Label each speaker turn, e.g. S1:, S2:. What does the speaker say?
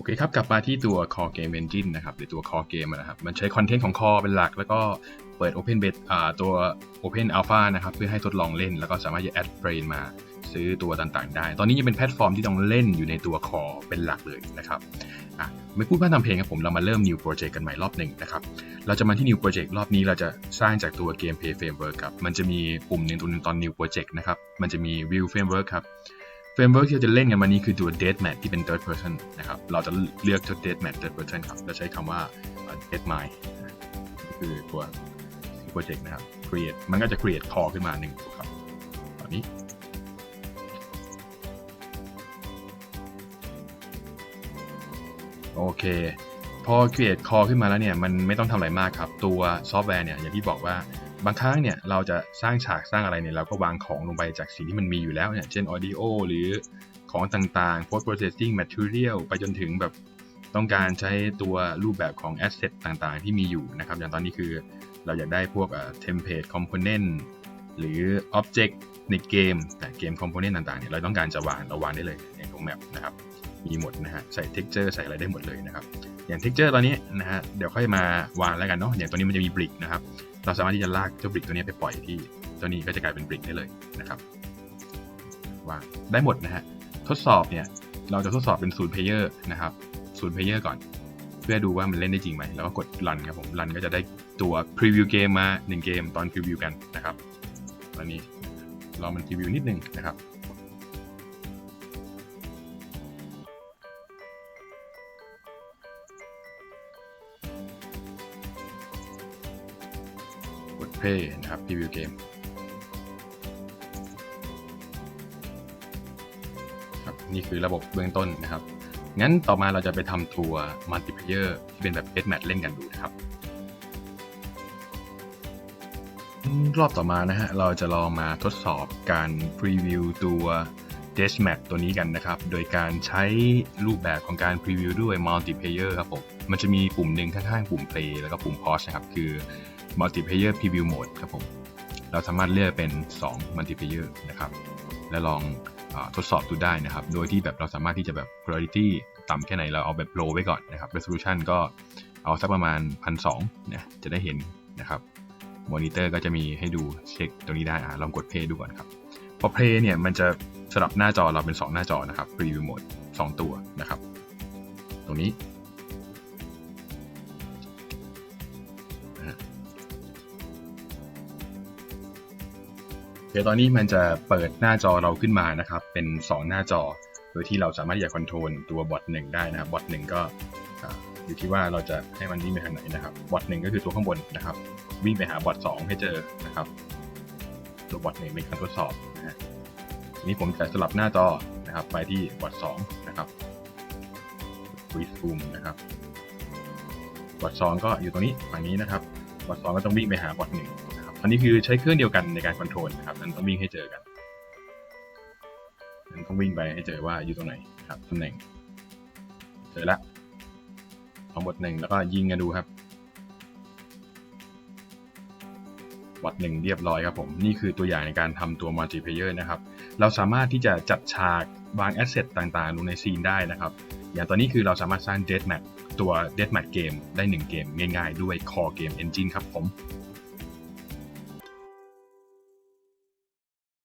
S1: โอเคครับกลับมาที่ตัว Core Game Engine นะครับหรือตัว Core Game นะครับมันใช้คอนเทนต์ของ Core เป็นหลัก แล้วก็เปิด Open Beta อ่าตัว Open Alpha นะครับเพื่อให้ทดลองเล่น แล้วก็สามารถจะ add brain มาซื้อตัวต่างๆ ได้ ตอนนี้ยังเป็นแพลตฟอร์มที่ต้องเล่นอยู่ในตัว Core เป็นหลักเลยนะครับอะไม่พูดพร่ำทำเพลงครับผมเรามาเริ่ม New Project กันใหม่รอบหนึ่งนะครับเราจะมาที่ New Project รอบนี้เราจะสร้างจากตัว Gameplay Framework ครับมันจะมีปุ่มหนึ่งตัวหนึงตอน New Project นะครับมันจะมี View Framework ครับ เฟรมเวิร์กที่เราจะเล่นกันวันนี้คือตัว dead match ที่เป็น third person นะครับ เราจะเลือกตัว dead match third person ครับเราใช้คำว่าเอ่อ dead mind คือตัวโปรเจกต์นะครับ create มันก็จะ create core ขึ้นมาหนึ่งครับตอนนี้โอเค พอ create core ขึ้นมาแล้วเนี่ยมันไม่ต้องทำอะไรมากครับ ตัวซอฟต์แวร์เนี่ยอย่างที่บอกว่าบางครั้งเนี่ยเราจะสร้างฉากสร้างอะไรเนี่ยเราก็วางของลงไปจากสิ่งที่มันมีอยู่แล้วเนี่ยเช่น audio หรือของต่างๆ post processing material ไปจนถึงแบบต้องการใช้ตัวรูปแบบของ asset ต่างๆ ที่มีอยู่นะครับ อย่างตอนนี้คือเราอยากได้พวกเอ่อ template component หรือ object ในเกม แต่เกม component ต่างๆเนี่ยเราต้องการจะวางเราวางได้เลยอย่างตรง map นะครับมีหมดนะฮะใส่ texture ใส่อะไรได้หมดเลยนะครับ อย่าง texture ตอนนี้นะฮะเดี๋ยวค่อยมาวางแล้วกันเนาะอย่างตัวนี้มันจะมี brick นะครับเราสามารถที่จะลากเจ้า brick ตัวนี้ไปปล่อยที่ตัวนี้ก็จะกลายเป็น brick ได้เลยนะครับวางได้หมดนะฮะทดสอบเนี่ยเราจะทดสอบเป็นศูนย์ player นะครับศูนย์ player ก่อน เพื่อดูว่ามันเล่นได้จริงไหมแล้วก็กด run ครับผม run ก็จะได้ตัว preview เกมมา1เกมตอน preview กันนะครับตอนนี้รอมัน preview นิดนึงนะครับ play นะครับ preview เกมครับนี่คือระบบเบื้องต้นนะครับ งั้นต่อมาเราจะไปทำตัว multiplayer ที่เป็นแบบ death match เล่นกันดูนะครับ รอบต่อมานะฮะเราจะลองมาทดสอบการพรีวิวตัว death match ตัวนี้กันนะครับ โดยการใช้รูปแบบของการพรีวิวด้วย multiplayer ครับผม มันจะมีปุ่มหนึ่งข้างๆปุ่ม play แล้วก็ปุ่ม pause นะครับ คือ multiplayer preview mode ครับผม เราสามารถเลือกเป็น 2 multiplayer นะครับ และลองอทดสอบดูได้นะครับ โดยที่แบบเราสามารถที่จะแบบ quality ต่ำแค่ไหนเราเอาแบบ low ไว้ก่อนนะครับ resolution ก็เอาสักประมาณ 1,200นะจะได้เห็นนะครับมอนิเตอร์ก็จะมีให้ดูเช็คตรงนี้ได้อะลองกด play ดูก่อนครับ พอ play เนี่ยมันจะสลับหน้าจอเราเป็น 2 หน้าจอนะครับ preview mode 2 ตัวนะครับ ตรงนี้ เดี๋ยวตอนนี้มันจะเปิดหน้าจอเราขึ้นมานะครับ เป็น 2 หน้าจอ โดยที่เราสามารถที่จะคอนโทรลตัวบอทหนึ่งได้นะครับบอทหนึ่งก็อยู่ที่ว่าเราจะให้มันวิ่งไปทางไหนนะครับบอทหนึ่งก็คือตัวข้างบนนะครับ วิ่งไปหาบอทสองให้เจอนะครับ ตัวบอทหนึ่งเป็นการทดสอบนะฮะทีนี้ผมจะสลับหน้าจอนะครับ ไปที่บอทสองนะครับวีสฟูมนะครับบอทสองก็อยู่ตรงนี้ฝั่งนี้นะครับบอทสองก็ต้องวิ่งไปหาบอทหนึ่ง อันนี้คือใช้เครื่องเดียวกันในการคอนโทรลนะครับนั้นต้องวิ่งให้เจอกันนั้นต้องวิ่งไปให้เจอว่าอยู่ตรงไหนครับตำแหน่ง เจอละเอาบทหนึ่งแล้วก็ยิงกันดูครับบอทหนึ่งเรียบร้อยครับผม นี่คือตัวอย่างในการทำตัว multiplayer นะครับ เราสามารถที่จะจัดฉากวางแอสเซทต่างๆ ลงในซีนได้นะครับ อย่างตอนนี้คือเราสามารถสร้าง death match ตัว death match เกมได้ 1 เกมง่ายๆ ด้วย core game engine ครับผม